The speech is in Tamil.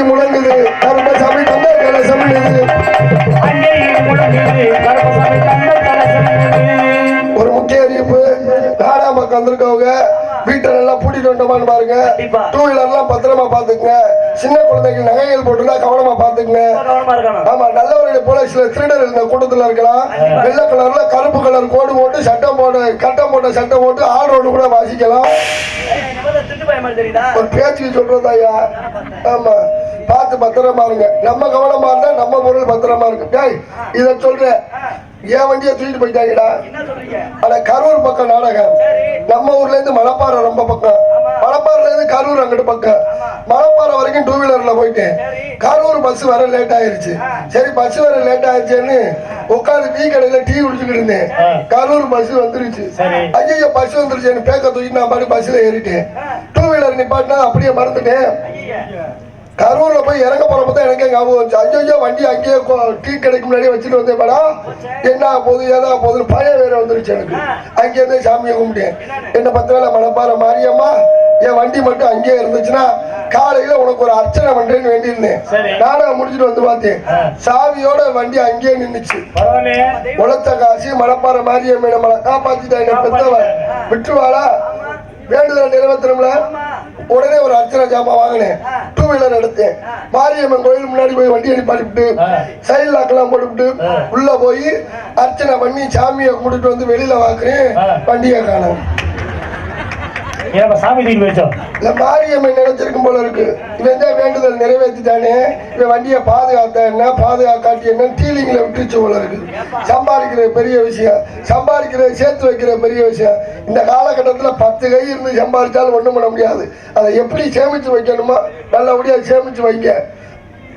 இடி முழங்குது தந்தை கலசம். முழங்குது கருப்பசாமி தந்தை கலசம். ஒரு முக்கிய அறிவிப்பு நாடாம வந்திருக்கவங்க வீட்டை நல்லா பூட்டிட்டு வந்தோமான்னு பாருங்க. டூ வீலர்லாம் பத்திரமா பாத்துக்குங்க சின்ன குழந்தைக்கு நகைகள் போட்டுருந்தா கவனமா பாத்துக்குங்க ஆமா நல்லவருடைய போல சில திருடர் இந்த கூட்டத்துல இருக்கலாம். வெள்ளை கலர்ல கருப்பு கலர் கோடு போட்டு சட்டம் போட்டு கட்டம் போட்ட சட்டம் போட்டு ஆடோடு கூட வாசிக்கலாம். ஒரு பேச்சுக்கு சொல்றது ஐயா? ஆமா. பத்திரமா இருங்க. நம்ம கவனமா இருந்தா நம்ம பொருள் பத்திரமா இருக்கு. டேய் இத சொல்றேன் என் வண்டியை தூக்கிட்டு போயிட்டாங்கடா? ஆனா கரூர் பக்கம் நாடகம். நம்ம ஊர்ல இருந்து மணப்பாறை ரொம்ப பக்கம். மணப்பாறைல இருந்து கரூர் அங்கிட்டு பக்கம். மணப்பாறை வரைக்கும் டூ வீலர்ல போயிட்டேன். கரூர் பஸ் வர லேட் ஆயிருச்சு. சரி பஸ் வர லேட் ஆயிருச்சுன்னு உட்காந்து டீ கடையில டீ குடிச்சுக்கிட்டு இருந்தேன். கரூர் பஸ் வந்துருச்சு. ஐயோ பஸ் வந்துருச்சு. பேக்க தூக்கி நான் பாட்டு பஸ்ல ஏறிட்டேன். டூ வீலர் நிப்பாட்டினா அப்படியே மறந்துட்டேன். கரூர்ல போய் இறங்க போறப்ப தான் எனக்கே ஞாபகம் வந்துச்சு. ஐயோ வண்டி அங்கேயே டீ கடைக்கு முன்னாடியே வச்சுட்டு வந்தேன் மேடம் என்ன போகுது ஏதா போகுதுன்னு பயம் வேற வந்துருச்சு எனக்கு. அங்கே இருந்தே சாமியை கும்பிட்டேன். என்ன பத்து வேலை மனப்பாறை மாரியம்மா என் வண்டி மட்டும் அங்கேயே இருந்துச்சுன்னா காலையில உனக்கு ஒரு அர்ச்சனை பண்றேன்னு வேண்டியிருந்தேன். நானும் முடிச்சுட்டு வந்து பார்த்தேன். சாவியோட வண்டி அங்கேயே பரவாயில்லையே. உழைத்த காசு மணப்பாறை மாரியம்மன் நம்மளை காப்பாத்திட்டாங்க பெத்தவ விட்டுருவாளா? வேண்டுதல் நிறைவேற்றணும்ல? உடனே ஒரு அர்ச்சனை ஜாமான் வாங்கினேன். டூ வீலர் எடுத்தேன் மாரியம்மன் கோயில் முன்னாடி போய் வண்டி அனுப்பிட்டு சைடு லாக்கெல்லாம் போட்டுவிட்டு உள்ள போய் அர்ச்சனை பண்ணி சாமியை கும்பிட்டுட்டு வந்து வெளியில வாக்குறேன். வண்டியை காணும். சாமி தூக்கி வச்சோம் இல்ல மாரியம்மன் நினைச்சிருக்கும் போல இருக்கு. இவன் தான் வேண்டுதல் நிறைவேற்றிட்டானே இவன் வண்டியை பாதுகாத்த என்ன பாதுகாக்காட்டி என்ன டீலிங்ல விட்டுச்சு போல இருக்கு. சம்பாதிக்கிற பெரிய விஷயம். சம்பாதிக்கிற சேர்த்து வைக்கிற பெரிய விஷயம். இந்த காலகட்டத்தில் பத்து கை இருந்து சம்பாதிச்சாலும் ஒன்றும் பண்ண முடியாது. அதை எப்படி சேமித்து வைக்கணுமோ நல்லபடியாக சேமித்து வைங்க.